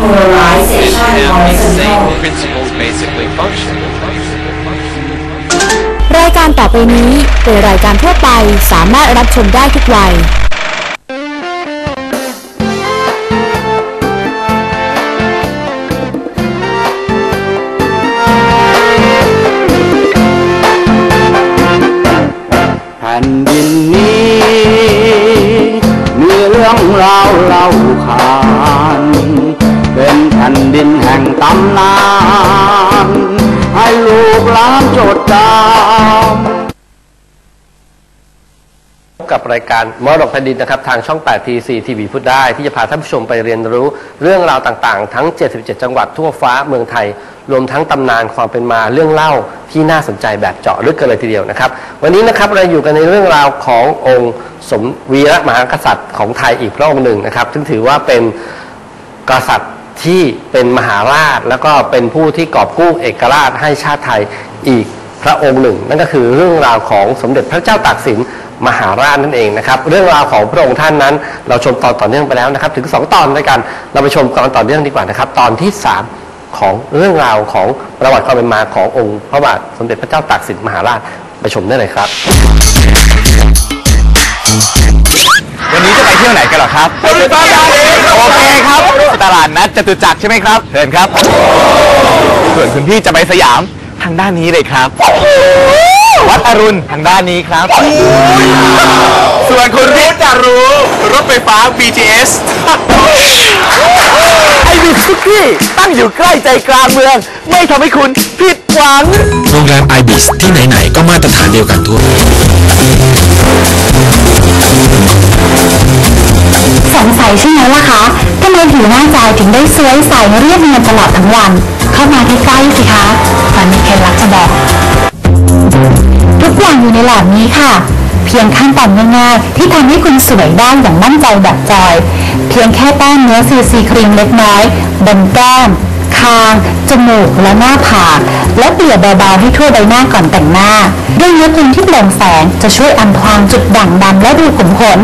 polarization and these same horizontal principles basically function. รายการต่อไปนี้เป็นรายการทั่วไปสามารถรับชมได้ทุกวัย แผ่นดินนี้ มีเรื่องราวเล่าขานเป็นแผ่น ดินแห่งตำนาน ให้ลูกหลานจดจำกับรายการมรดกแผ่นดินนะครับ ทางช่อง8 TC ทีวีพูดได้ ที่จะพาท่านผู้ชมไปเรียนรู้เรื่องราวต่างๆ ทั้ง 77 จังหวัดทั่วฟ้าเมืองไทย รวมทั้งตำนานความเป็นมาเรื่องเล่าที่น่าสนใจแบบเจาะลึกกันเลยทีเดียวนะครับ วันนี้นะครับเราอยู่กันในเรื่องราวขององค์สมวีรมหากษัตริย์ของไทยอีกพระองค์หนึ่งนะครับซึ่งถือว่าเป็นกษัตริย์ ที่เป็นมหาราชแล้วก็เป็นผู้ที่กอบกู้เอกราชให้ชาติไทยอีกพระองค์หนึ่ง นั่นก็คือเรื่องราวของสมเด็จพระเจ้าตากสินมหาราชนั่นเองนะครับ เรื่องราวของพระองค์ท่านนั้น เราชมตอนต่อเนื่องไปแล้วนะครับ ถึง 2 ตอนด้วยกันเราไปชมตอนต่อเนื่องดีกว่านะครับ ตอนที่ 3 ของเรื่องราวของประวัติความเป็นมาขององค์พระบาทสมเด็จพระเจ้าตากสินมหาราชไปชมได้เลยครับ วันนี้จะไปเที่ยวไหนกันเหรอครับไปตลาดโอเคครับ ตลาดนัดจตุจักรใช่ไหมครับเชิญครับ ส่วนคุณพี่จะไปสยามทางด้านนี้เลยครับ วัดอรุณทางด้านนี้ครับ ส่วนคุณพี่จะรู้รถไฟฟ้า BTS ไอบิสซุกี้ตั้งอยู่ใกล้ใจกลางเมือง ไม่ทำให้คุณผิดหวัง โรงแรม IBIS ที่ไหนๆก็มาตรฐานเดียวกันทั่วโลก สงสัยใช่ไหมล่ะคะทำไมผิวหน้าจายถึงได้สวยใสเรียบเนียนตลอดทั้งวัน เข้ามาใกล้ๆสิคะฟันนี้เคล็ดลับจะบอก ทุกอย่างอยู่ในหลอดนี้ค่ะ เพียงขั้นตอนง่ายๆที่ทำให้คุณสวยได้อย่างมั่นใจแบบจอย เพียงแค่แป้งเนื้อซีซีครีมเล็กน้อยบนแก้ม คางจมูกและหน้าผากและเกลี่ยเบาๆให้ทั่วใบหน้าก่อนแต่งหน้า ด้วยเนื้อครีมที่โปร่งแสงจะช่วยอำพรางจุดด่างดำและรูขุมขน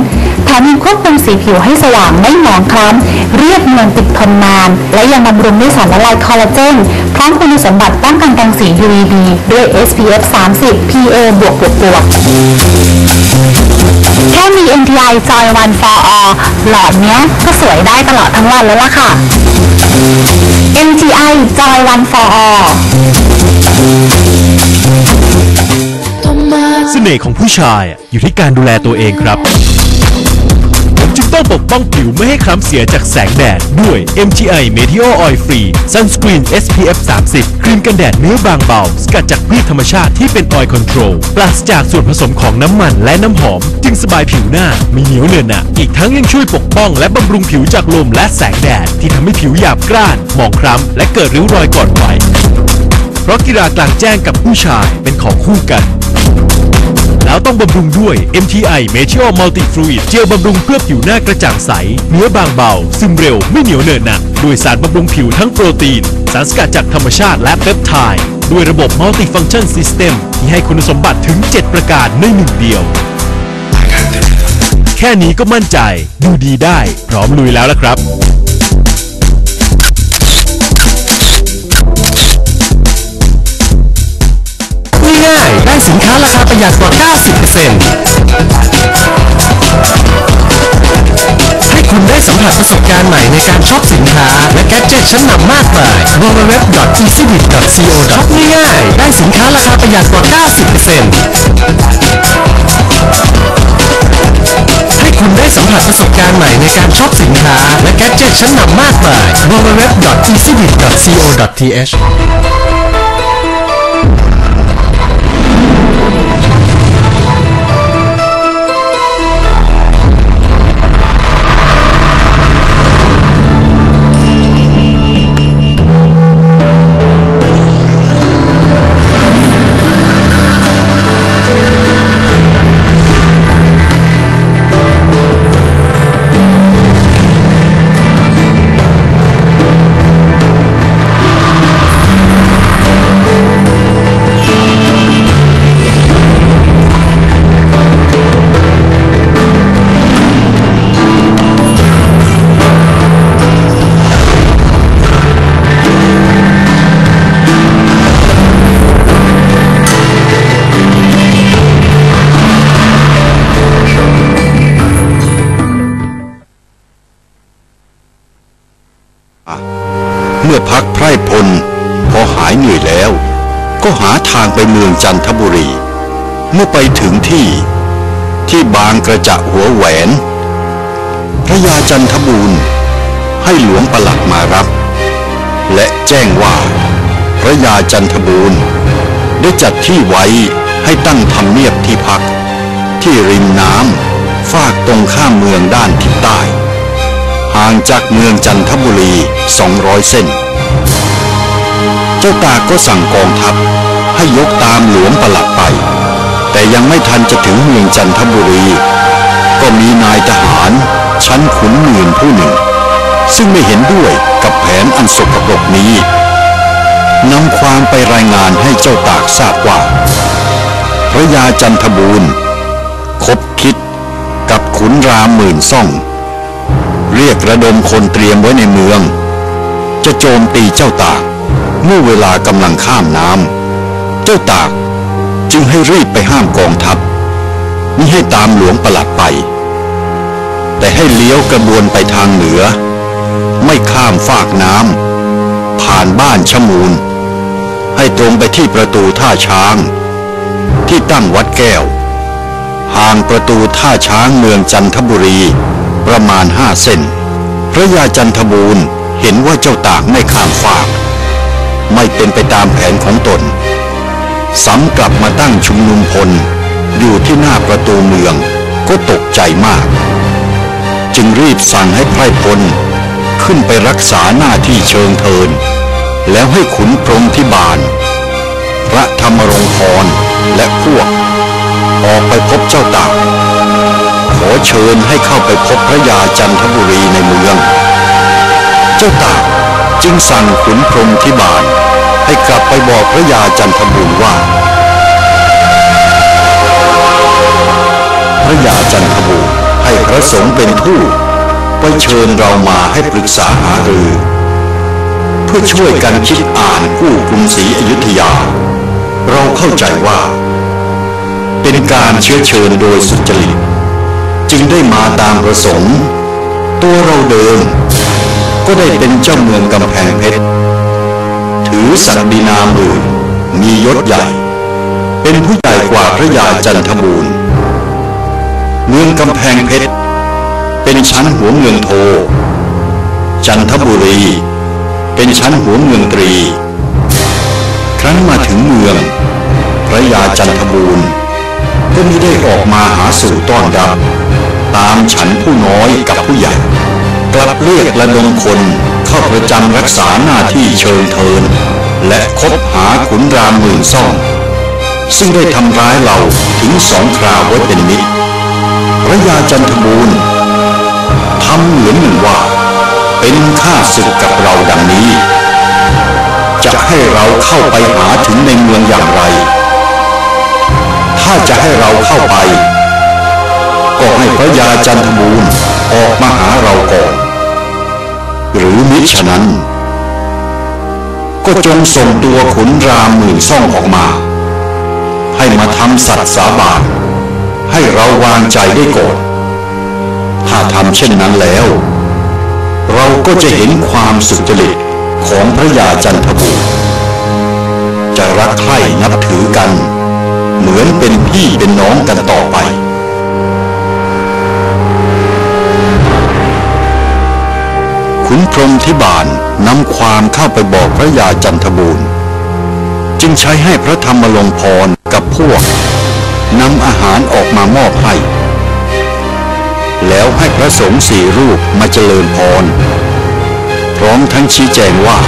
แถมยังควบคุมสีผิวให้สว่างไม่หมองคล้ำเรียบเนียนติดทนนาน และยังบำรุงด้วยสารละลายคอลลาเจนพร้อมคุณสมบัติป้องกันรังสี UVB ด้วย SPF 30 PA บวกบวกบวกแค่มี MTI Joy One for All หลอดเนี้ยก็สวยได้ตลอดทั้งวันแล้วล่ะค่ะ MGI Joy One for All เสน่ห์ของผู้ชายอยู่ที่การดูแลตัวเองครับ ต้องปกป้องผิวไม่ให้คล้ำเสียจากแสงแดด ด้วย MTI Meteor Oil Free Sunscreen SPF 30 ครีมกันแดดเนื้อบางเบา สกัดจากพืชธรรมชาติที่เป็นออยล์คอนโทรลปราศจากส่วนผสมของน้ำมันและน้ำหอม จึงสบายผิวหน้าไม่เหนียวเนินหนะอีกทั้งยังช่วยปกป้องและบำรุงผิวจากลมและแสงแดด ที่ทำให้ผิวหยาบกร้านหมองคล้ำและเกิดริ้วรอยก่อนวัยเพราะกีฬากลางแจ้งกับผู้ชายเป็นของคู่กัน แล้วต้องบำรุงด้วย MTI Meteor Multi Fluid เจลบำรุงเพื่อผิวหน้ากระจ่างใส เนื้อบางเบา ซึมเร็วไม่เหนียวเหนอะหนะด้วยสารบำรุงผิวทั้งโปรตีน สารสกัดจากธรรมชาติและเปปไทด์ด้วยระบบ Multi Function System ที่ให้คุณสมบัติถึง 7 ประการในหนึ่งเดียว แค่นี้ก็มั่นใจ ดูดีได้ พร้อมลุยแล้วละครับ ง่ายๆ ได้สินค้าราคาประหยัดกว่า 90%ให้คุณได้สัมผัสประสบการณ์ใหม่ในการช็อปสินค้า และแกดเจิตชั้นนำมากมาย www.easybit.co ช็อปง่ายๆ ได้สินค้าราคาประหยัดกว่า 90%ให้คุณได้สัมผัสประสบการณ์ใหม่ในการช็อปสินค้า และแกดเจิตชั้นนำมากมาย www.easybit.co.th เมื่อไปถึงที่ที่บางกระจะหัวแหวน พระยาจันทบูรณ์ให้หลวงประหลัดมารับ และแจ้งว่า พระยาจันทบูรณ์ได้จัดที่ไว้ให้ตั้งทำเนียบที่พัก ที่ริมน้ำฝากตรงข้ามเมืองด้านทิศใต้ ห่างจากเมืองจันทบุรี 200 เส้น เจ้าตากก็สั่งกองทัพให้ยกตามหลวงประหลัดไป แต่ยังไม่ทันจะถึงเมืองจันทบุรี ก็มีนายทหาร ชั้นขุนหมื่นผู้หนึ่ง ซึ่งไม่เห็นด้วยกับแผนอันสกปรกนี้นำความไปรายงานให้เจ้าตากทราบว่า พระยาจันทบูรณ์คบคิดกับขุนรามหมื่นซ่อง เรียกระดมคนเตรียมไว้ในเมือง จะโจมตีเจ้าตากเมื่อเวลากำลังข้ามน้ำเจ้าตาก จึงให้รีบไปห้ามกองทัพมิให้ตามหลวงประหลัดไป แต่ให้เลี้ยวกระบวนไปทางเหนือ ไม่ข้ามฟากน้ำผ่านบ้านชะมูล ให้ตรงไปที่ประตูท่าช้าง ที่ตั้งวัดแก้ว ห่างประตูท่าช้างเมืองจันทบุรีประมาณห้าเส้นพระยาจันทบูรณ์เห็นว่าเจ้าตากไม่ข้ามฟาก ไม่เป็นไปตามแผนของตน สำกลับมาตั้งชุมนุมพล อยู่ที่หน้าประตูเมืองก็ตกใจมาก จึงรีบสั่งให้ไพร่พล ขึ้นไปรักษาหน้าที่เชิงเทิน แล้วให้ขุนพรหมที่บานพระธรรมรงครและพวก ออกไปพบเจ้าตากขอเชิญให้เข้าไปพบพระยาจันทบุรีในเมือง เจ้าตากจึงสั่งขุนพรหมที่บาน ให้กลับไปบอกพระยาจันทบุรีว่า พระยาจันทบุรีให้พระสงฆ์เป็นทูตไปเชิญเรามาให้ปรึกษาหารือ เพื่อช่วยกันคิดอ่านกู้กรุงศรีอยุธยา เราเข้าใจว่า เป็นการเชื้อเชิญโดยสุจริตจึงได้มาตามประสงค์ ตัวเราเดิมก็ได้เป็นเจ้าเมืองกำแพงเพชร ถือศักดินามื่นมียศใหญ่ เป็นผู้ใหญ่กว่าพระยาจันทบูรณ์เมืองกำแพงเพชร เป็นชั้นหัวเมืองโท จันทบุรี เป็นชั้นหัวเมืองตรี ครั้นมาถึงเมือง พระยาจันทบูรณ์ก็มิได้ออกมาหาสู่ต้อนรับ ตามฉันผู้น้อยกับผู้ใหญ่ กลับเรียกระดมคน เข้าประจำรักษาหน้าที่เชิญเทิน และคบหาขุนรามหมื่นซ่อง ซึ่งได้ทำร้ายเราถึงสองคราวไว้เป็นนิดพระยาจันทบูรณ์ทำเหมือนหนึ่งว่า เป็นข้าศึกกับเราดังนี้ จะให้เราเข้าไปหาถึงในเมืองอย่างไร ถ้าจะให้เราเข้าไป ก็ให้พระยาจันทบูรณ์ออกมาหาเราก่อน หรือมิฉะนั้น ก็จงส่งตัวขุนรามหมื่นซ่องออกมา ให้มาทำสัตย์สาบานให้เราวางใจได้ก่อนถ้าทำเช่นนั้นแล้ว เราก็จะเห็นความสุจริตของพระยาจันทบูรณ์จะรักใคร่นับถือกัน เหมือนเป็นพี่เป็นน้องกันต่อไป ขุนพรหมที่บานนำความเข้าไปบอกพระยาจันทบูรณ์ จึงใช้ให้พระธรรมลงพรกับพวกนำอาหารออกมามอบให้ แล้วให้พระสงฆ์สี่รูปมาเจริญพร พร้อมทั้งชี้แจงว่า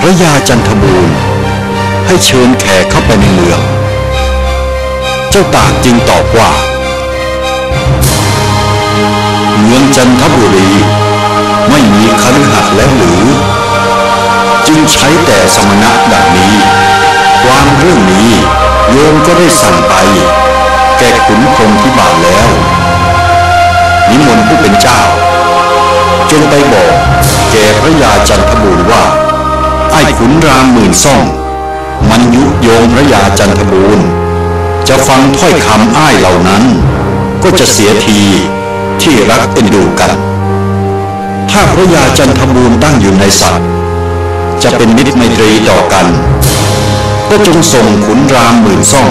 พระยาจันทบูรณ์ ให้เชิญแขกเข้าไปในเมือง เจ้าตากจึงตอบว่า เมืองจันทบุรี ไม่มีคฤหัสถ์แล้วหรือ จึงใช้แต่สมณะดังนี้ ความเรื่องนี้โยมก็ได้สั่งไป แก่ขุนพรมที่บาทแล้ว นิมนต์ผู้เป็นเจ้า จงไปบอกแก่พระยาจันทบูรณ์ว่า ไอ้ขุนรามหมื่นซ่อง มันยุโยงพระยาจันทบูรณ์จะฟังถ้อยคำอ้ายเหล่านั้น ก็จะเสียทีที่รักเอ็นดูกัน ถ้าพระยาจันทบูรณ์ตั้งอยู่ในสัตว์ จะเป็นมิตรไมตรีต่อกัน ก็จงส่งขุนรามหมื่นซ่อง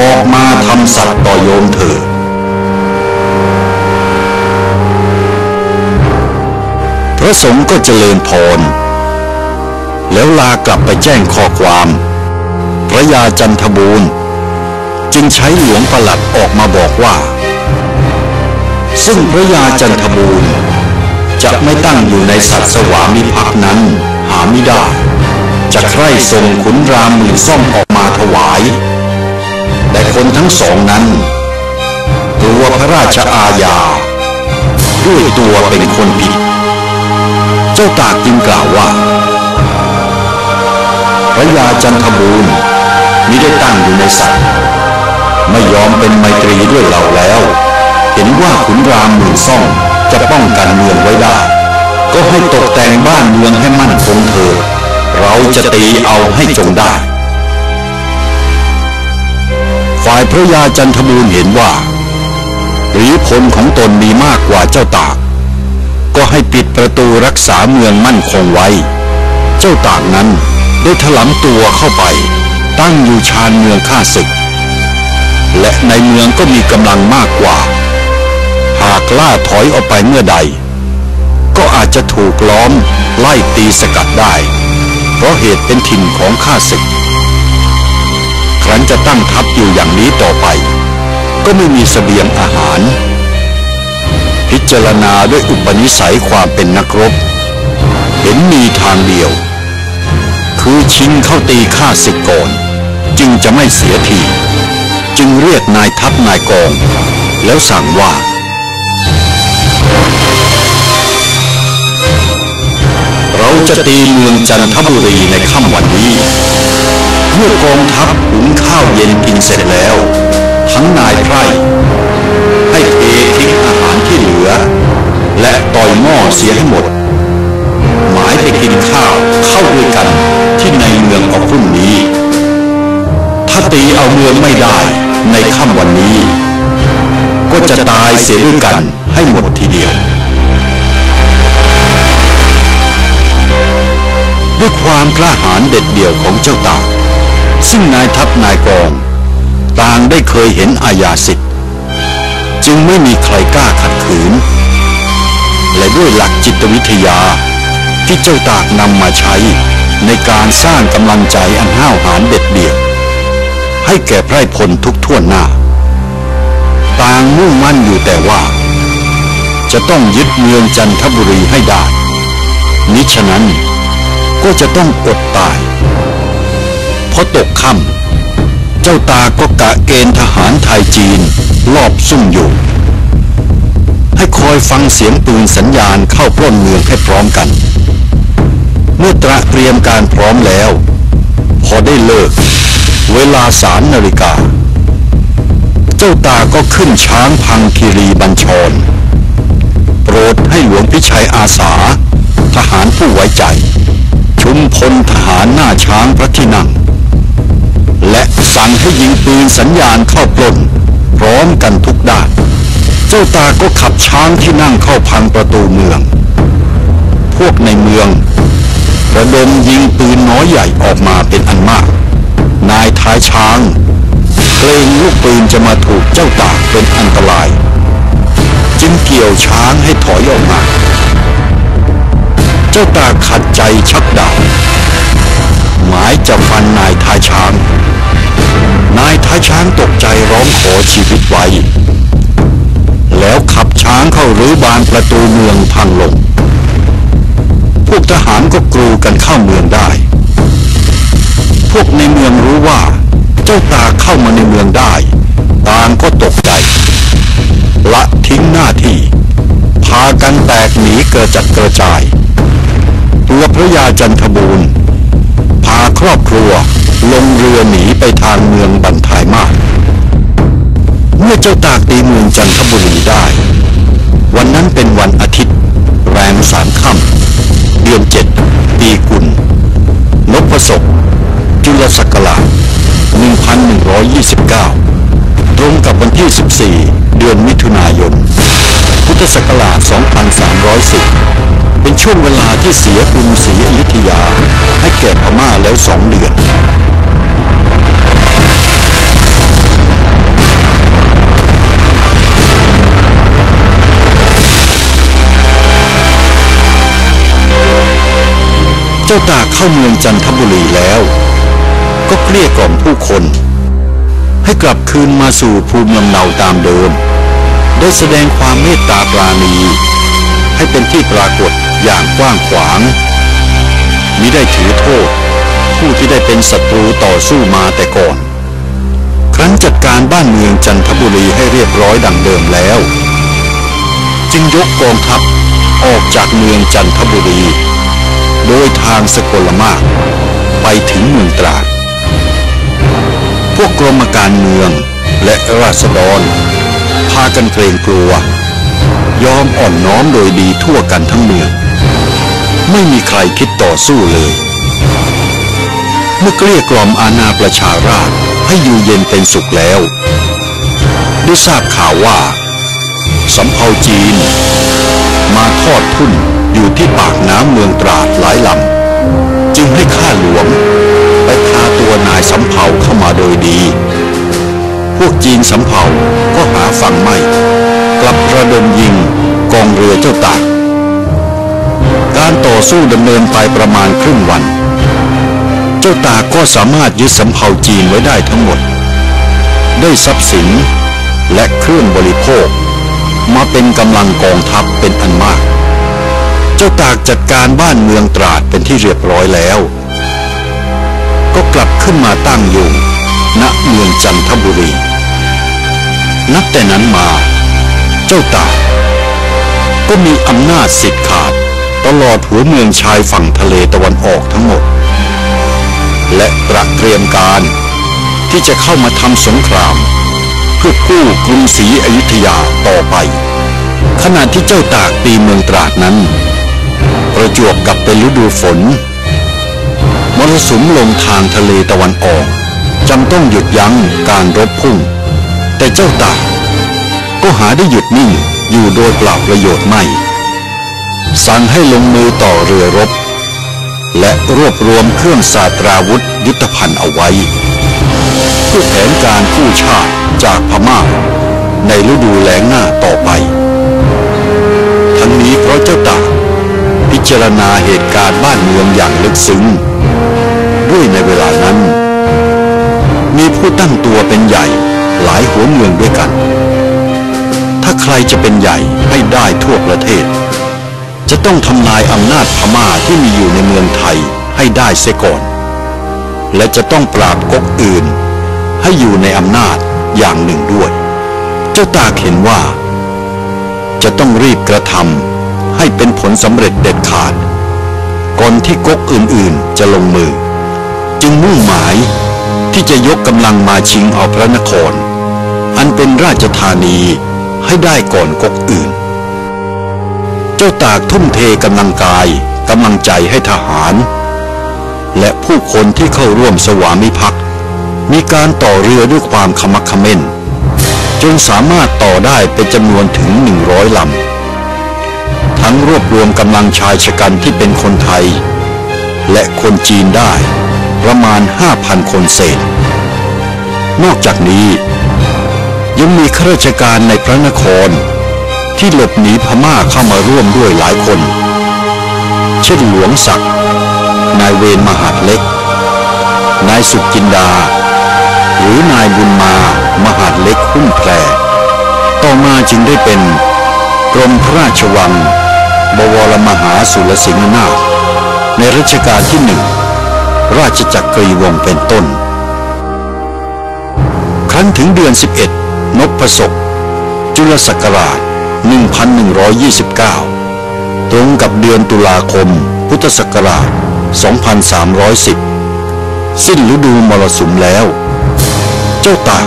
ออกมาทำสัตว์ต่อโยมเถิดพระสงฆ์ก็เจริญพร แล้วลากลับไปแจ้งข้อความ พระยาจันทบูรณ์ จึงใช้หลวงประหลัดออกมาบอกว่า ซึ่งพระยาจันทบูรณ์ จะไม่ตั้งอยู่ในสัตว์สวามิภักดิ์นั้น หาไม่ได้ จะใคร่ส่งขุนรามหมื่นซ่อมออกมาถวาย แต่คนทั้งสองนั้นกลัวพระราชอาญา ด้วยตัวเป็นคนผิด เจ้าตากจึงกล่าวว่าพระยาจันทบูรณ์มิได้ตั้งอยู่ในสัตว์ไม่ยอมเป็นไมตรีด้วยเราแล้ว เห็นว่าขุนรามหมื่นซ่อง จะป้องกันเมืองไว้ได้ ก็ให้ตกแต่งบ้านเมืองให้มั่นคงเถิดเราจะตีเอาให้จงได้ ฝ่ายพระยาจันทบูรณ์เห็นว่าหรือพลของตนมีมากกว่าเจ้าตาก ก็ให้ปิดประตูรักษาเมืองมั่นคงไว้ เจ้าตากนั้นได้ถลำตัวเข้าไป ตั้งอยู่ชานเมืองข้าศึก และในเมืองก็มีกำลังมากกว่า หากล่าถอยออกไปเมื่อใด ก็อาจจะถูกล้อมไล่ตีสกัดได้ เพราะเหตุเป็นถิ่นของข้าศึก ครั้นจะตั้งทัพอยู่อย่างนี้ต่อไป ก็ไม่มีเสบียงอาหาร พิจารณาด้วยอุปนิสัยความเป็นนักรบ เห็นมีทางเดียว คือชิงเข้าตีข้าศึกก่อนจึงจะไม่เสียที จึงเรียกนายทัพนายกอง แล้วสั่งว่า เราจะตีเมืองจันทบุรีในค่ำวันนี้เมื่อกองทัพหุงข้าวเย็นกินเสร็จแล้ว ทั้งนายไพร่ให้เททิ้งอาหารที่เหลือ และต่อยหม้อเสียให้หมด หมายไปกินข้าวเข้าด้วยกันที่ในเมืองเอาพรุ่งนี้ ถ้าตีเอาเมืองไม่ได้ในค่ำวันนี้ ก็จะตายเสียด้วยกันให้หมดทีเดียว ด้วยความกล้าหาญเด็ดเดี่ยวของเจ้าตากซึ่งนายทัพนายกอง ต่างได้เคยเห็นอาญาสิทธิ์ จึงไม่มีใครกล้าขัดขืน และด้วยหลักจิตวิทยาที่เจ้าตากนำมาใช้ในการสร้างกำลังใจอันห้าวหาญเด็ดเดี่ยว ให้แก่ไพร่พลทุกท่วนหน้า ต่างมุ่งมั่นอยู่แต่ว่า จะต้องยึดเมืองจันทบุรีให้ได้มิฉะนั้น ก็จะต้องอดตายพอตกค่ำเจ้าตาก็กะเกณฑ์ทหารไทยจีนรอบซุ่มอยู่ ให้คอยฟังเสียงปืนสัญญาณเข้าปล้นเมืองให้พร้อมกัน เมื่อตระเตรียมการพร้อมแล้ว พอได้เลิก เวลาสามนาฬิกา เจ้าตาก็ขึ้นช้างพังคีรีบัญชรโปรดให้หลวงพิชัยอาสา ทหารผู้ไว้ใจ ชุมพลทหารหน้าช้างพระที่นั่ง และสั่งให้ยิงปืนสัญญาณเข้าปล้นพร้อมกันทุกด้าน เจ้าตาก็ขับช้างที่นั่งเข้าพังประตูเมือง พวกในเมืองระดมยิงปืนน้อยใหญ่ออกมาเป็นอันมาก นายท้ายช้างเกรงลูกปืนจะมาถูกเจ้าตากเป็นอันตราย จึงเกี่ยวช้างให้ถอยออกมา จ้าตาขัดใจชักดาบหมายจะฟันนายท้ายช้าง นายท้ายช้างตกใจร้องขอชีวิตไว้ แล้วขับช้างเข้ารื้อบานประตูเมืองพังลง พวกทหารก็กรูกันเข้าเมืองได้ พวกในเมืองรู้ว่า เจ้าตาเข้ามาในเมืองได้ ต่างก็ตกใจ ละทิ้งหน้าที่ พากันแตกหนีเกิดจัดกระจาย ตัวพระยาจันทบูรณ์พาครอบครัวลงเรือหนีไปทางเมืองบันทายมาก เมื่อเจ้าตากตีเมืองจันทบุรีได้ วันนั้นเป็นวันอาทิตย์ แรมสามค่ำเดือนเจ็ดปีกุลนพศกจุลศักราช1129 ตรงกับวันที่ 14 เดือนมิถุนายน พุทธศักราช 2310 เป็นช่วงเวลาที่เสียกรุงศรีอยุธยา ให้แก่พม่าแล้วสองเดือนเจ้าตาเข้าเมืองจันทบุรีแล้ว ก็เกลี้ยกล่อมผู้คน ให้กลับคืนมาสู่ภูมิลำเนาตามเดิม ได้แสดงความเมตตาปราณีให้เป็นที่ปรากฏอย่างกว้างขวางมิได้ถือโทษ ผู้ที่ได้เป็นศัตรูต่อสู้มาแต่ก่อน ครั้นจัดการบ้านเมืองจันทบุรีให้เรียบร้อยดังเดิมแล้ว จึงยกกองทัพออกจากเมืองจันทบุรี โดยทางสกลมากไปถึงเมืองตราด พวกกรมการเมืองและราษฎรากันเกรงกลัว ยอมอ่อนน้อมโดยดีทั่วกันทั้งเมือง ไม่มีใครคิดต่อสู้เลย เมื่อเกลี้ยกล่อมอาณาประชาราษฎร์ให้อยู่เย็นเป็นสุขแล้ว ได้ทราบข่าวว่าสำเภาจีน มาทอดทุ่นอยู่ที่ปากน้ำเมืองตราดหลายลำ จึงให้ข้าหลวงไปพาตัวนายสำเภาเข้ามาโดยดี พวกจีนสำเภาก็หาฟังไม่ กลับระดมยิงกองเรือเจ้าตากการต่อสู้ดำเนินไปประมาณครึ่งวัน เจ้าตากก็สามารถยึดสำเภาจีนไว้ได้ทั้งหมด ได้ทรัพย์สินและเครื่องบริโภค มาเป็นกำลังกองทัพเป็นอันมาก เจ้าตากจัดการบ้านเมืองตราดเป็นที่เรียบร้อยแล้ว ก็กลับขึ้นมาตั้งอยู่ณเมืองจันทบุรี นับแต่นั้นมา เจ้าตากก็มีอำนาจสิทธิ์ขาดตลอดหัวเมืองชายฝั่งทะเลตะวันออกทั้งหมด และตระเตรียมการที่จะเข้ามาทำสงคราม เพื่อกู้กรุงศรีอยุธยาต่อไป ขณะที่เจ้าตากตีเมืองตราดนั้น ประจวบกับเป็นฤดูฝนมรสุมลงทางทะเลตะวันออกจำต้องหยุดยั้งการรบพุ่ง แต่เจ้าตากก็หาได้หยุดนิ่งอยู่โดยเปล่าประโยชน์ไม่ สั่งให้ลงมือต่อเรือรบ และรวบรวมเครื่องสาสตราวุธยุทธภัณฑ์เอาไว้ เพื่อแผนการกู้ชาติจากพม่า ในฤดูแล้งหน้าต่อไป ทั้งนี้เพราะเจ้าตากพิจารณาเหตุการณ์บ้านเมืองอย่างลึกซึ้งด้วยในเวลานั้น มีผู้ตั้งตัวเป็นใหญ่ หลายหัวเมืองด้วยกัน ถ้าใครจะเป็นใหญ่ให้ได้ทั่วประเทศ จะต้องทำลายอำนาจพม่าที่มีอยู่ในเมืองไทยให้ได้เสียก่อน และจะต้องปราบก๊กอื่น ให้อยู่ในอำนาจอย่างหนึ่งด้วย เจ้าตาเห็นว่า จะต้องรีบกระทำให้เป็นผลสำเร็จเด็ดขาด ก่อนที่ก๊กอื่นๆจะลงมือ จึงมุ่งหมาย ที่จะยกกำลังมาชิงเอาพระนคร อันเป็นราชธานีให้ได้ก่อนกกอื่น เจ้าตากทุ่มเทกำลังกายกำลังใจให้ทหาร และผู้คนที่เข้าร่วมสวามิภักดิ์มีการต่อเรือด้วยความขมักเขม้นจนสามารถต่อได้เป็นจำนวนถึง100ลำ ทั้งรวบรวมกำลังชายชะกันที่เป็นคนไทย และคนจีนได้ ประมาณ 5,000 คนเศษ นอกจากนี้ยังมีข้าราชการในพระนคร ที่หลบหนีพม่าเข้ามาร่วมด้วยหลายคน เช่นหลวงศักดิ์นายเวรมหาดเล็ก นายสุกินดา หรือนายบุญมามหาดเล็กหุ้นแพรต่อมาจึงได้เป็นกรมพระราชวัง บวรมหาสุรสิงหนาถในรัชกาลที่หนึ่ง ราชจักรีวงศ์เป็นต้น ครั้นถึงเดือน 11 นพศกจุลศักราช 1129 ตรงกับเดือนตุลาคม พุทธศักราช 2310 สิ้นฤดูมรสุมแล้ว เจ้าตาก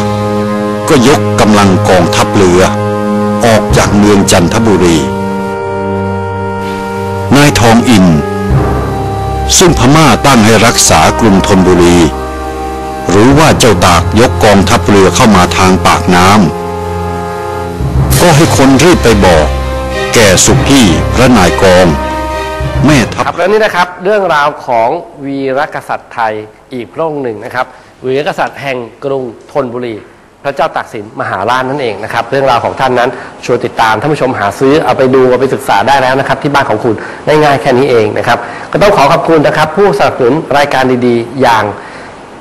ก็ยกกำลังกองทัพเรือ ออกจากเมืองจันทบุรี นายทองอิน ซึ่งพม่าตั้งให้รักษากรุงธนบุรี หรู้ว่าเจ้าตากยกกองทัพเรือเข้ามาทางปากน้ำก็ให้คนรีบไปบอก แก่สุพี่พระนายกอง แม่ทัพครับแล้วนี่นะครับ เรื่องราวของวีรกษัตริย์ไทยอีกพระองค์หนึ่งนะครับวีรกษัตริย์แห่งกรุงธนบุรี พระเจ้าตากสินมหาราชนั่นเองนะครับ เรื่องราวของท่านนั้นชวนติดตามท่านผู้ชมหาซื้อเอาไปดูเอาไปศึกษาได้แล้วนะครับ ที่บ้านของคุณง่ายๆแค่นี้เองนะครับ ก็ต้องขอขอบคุณนะครับ ผู้สนับสนุนรายการดีๆ อย่าง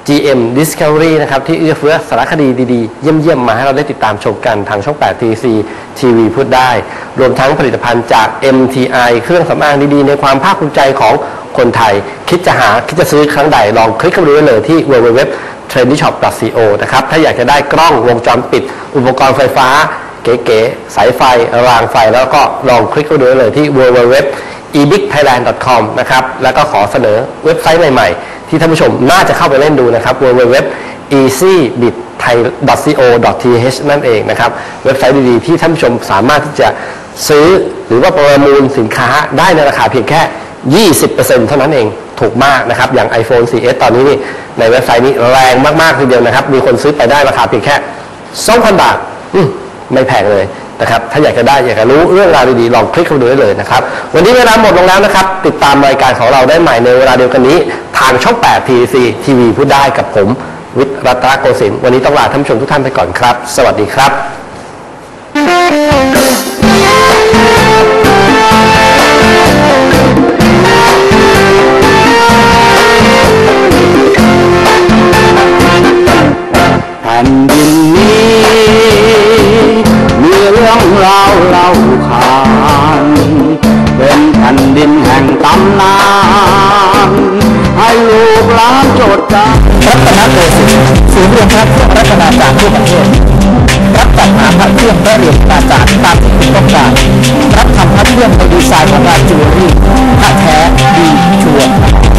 GM Discovery นะครับ ที่เอื้อเฟื้อสารคดีดีๆ เยี่ยมๆ มาให้เราได้ติดตามชมกันทางช่อง 8 TC ทีวีพูดได้ รวมทั้งผลิตภัณฑ์จาก MTI เครื่องสำอางดีๆ ในความภาคภูมิใจของคนไทย คิดจะหาคิดจะซื้อครั้งใดลองคลิกเข้าไปดูได้เลยที่ www trendyshop.co นะครับ ถ้าอยากจะได้กล้องวงจรปิด อุปกรณ์ไฟฟ้า เก๋ๆ สายไฟ รางไฟ แล้วก็ลองคลิกเข้าไปดูเลยที่ www ebigthailand.com นะครับ แล้วก็ขอเสนอเว็บไซต์ใหม่ๆ ที่ท่านผู้ชมน่าจะเข้าไปเล่นดูนะครับ www easybitthai.co.th นั่นเองนะครับ เว็บไซต์ดีๆ ที่ท่านผู้ชมสามารถที่จะซื้อหรือว่าประมูลสินค้าได้ในราคาเพียงแค่ 20%เท่านั้นเอง ถูกมากนะครับ อย่าง iPhone 4S ตอนนี้นี่ในเว็บไซต์นี้แรงมาก ๆ ทีเดียวนะครับ มีคนซื้อไปได้ราคาเพียงแค่ 2,000 บาทอืมไม่แพงเลยนะครับ ถ้าอยากจะได้อยากจะรู้เรื่องราวดีๆ ลองคลิกเข้าไปดูได้เลยนะครับ วันนี้เวลาหมดลงแล้วนะครับ ติดตามรายการของเราได้ใหม่ในเวลาเดียวกันนี้ ทางช่อง 8 TC ทีวีพูดได้กับผม วิทย์รัตนโกสินทร์วันนี้ต้องลาท่านผู้ชมทุกท่านไปก่อนครับ สวัสดีครับ ผ่นดินนี้ มีเรื่องราวเล่าขานเป็นแผ่นดินแห่งตำนาน ให้ลูกหลานจดจำรัตนโกสินทร์ศูนย์รวมพระเครื่องรัตนาจารย์ทั่วประเทศรับจัดหาพระเครื่องพระเหรียญพระจารย์ตามที่คุณต้องการรับทำพระเครื่องในดีไซน์ของงานจิวเวลรี่พระแท้ดีชัวร์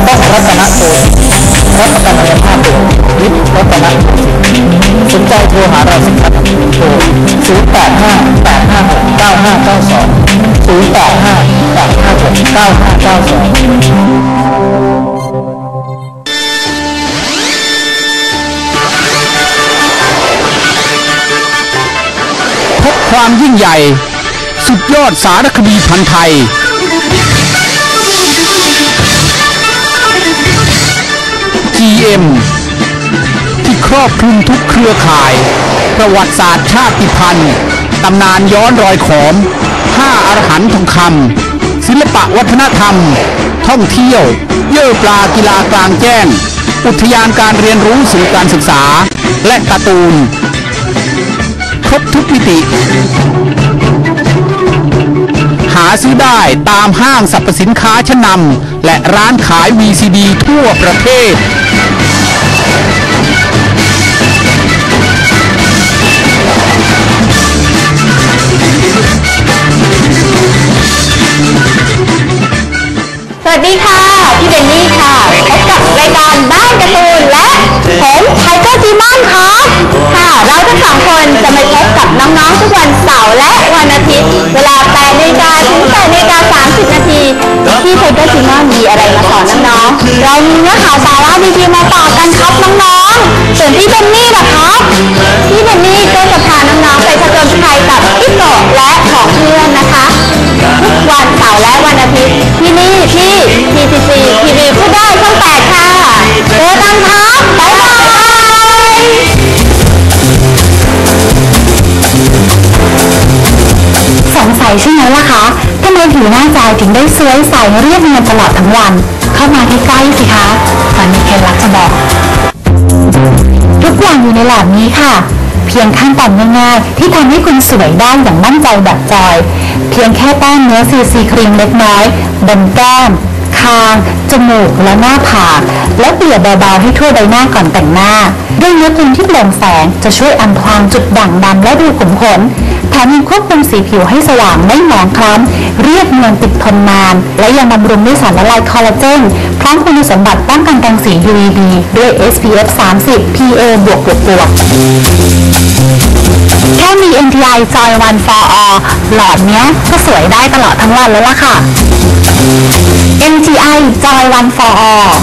ต้องรัตนโกสินทร์รับประกันคุณภาพโดยวิทย์รัตนโกสินทร์ สนใจโทรหาเราสิครับโทร0 8 5 8 5 6 9 5 9 2 0 8 5 8 5 6 9 5 9 2พบความยิ่งใหญ่ สุดยอดสารคดีพันไทย GM ที่ ครอบคลุมทุกเครือข่าย ประวัติศาสตร์ชาติพันธุ์ตำนานย้อนรอยขอมห้าอรหันต์ทองคำศิลปะวัฒนธรรม ท่องเที่ยว เย่อปลากีฬากลางแจ้ง อุทยานการเรียนรู้สื่อการศึกษา และการ์ตูน ครบทุกมิติ หาซื้อได้ตามห้างสรรพสินค้าชั้นนำและร้านขาย VCD ทั่วประเทศ น้องๆ ทุกวันเสาร์และวันอาทิตย์ เวลา8นาฬิกาถึง8นาฬิกา30 นาทีที่ไทเกอร์จีมอนมีอะไรมาสอนน้องๆ เรามีเนื้อหาสาระดีๆ มาฝากกันครับน้องๆ ส่วนพี่เบนนี่ล่ะครับ พี่เบนนี่ก็จะพาน้องๆ ไปผจญภัยกับพี่โกะและของเพื่อนนะคะ ทุกวันเสาร์และวันอาทิตย์ที่นี่ที่ TCC ทีวีพูดได้ช่องแปดค่ะ เจอกันครับบ๊ายบาย ใช่ไหมล่ะคะทำไมผิวหน้าจอยถึงได้สวยใสเรียบเนียนตลอดทั้งวัน เข้ามาใกล้ๆสิคะตอนนี้เคล็ดลับจะบอก ทุกอย่างอยู่ในหลอดนี้ค่ะ เพียงขั้นตอนง่ายๆ ที่ทำให้คุณสวยได้อย่างมั่นใจแบบจอย เพียงแค่แป้งเนื้อซีซีครีมเล็กน้อยบนแก้มคางจมูกและหน้าผาก แล้วเกลี่ยเบาๆให้ทั่วใบหน้าก่อนแต่งหน้า ด้วยเนื้อครีมที่โปร่งแสงจะช่วยอำพรางจุดด่างดำและรูขุมขน แถมยังควบคุมสีผิวให้สว่างไม่หมองคล้ำเรียบเนียนติดทนนาน และยังบำรุงด้วยสารละลายคอลลาเจน พร้อมคุณสมบัติป้องกันรังสี UVB ด้วย SPF 30 PA บวกบวกบวกแค่มี MTI Joy One for All หลอดเนี้ยก็สวยได้ตลอดทั้งวันแล้วล่ะค่ะ MTI Joy One for All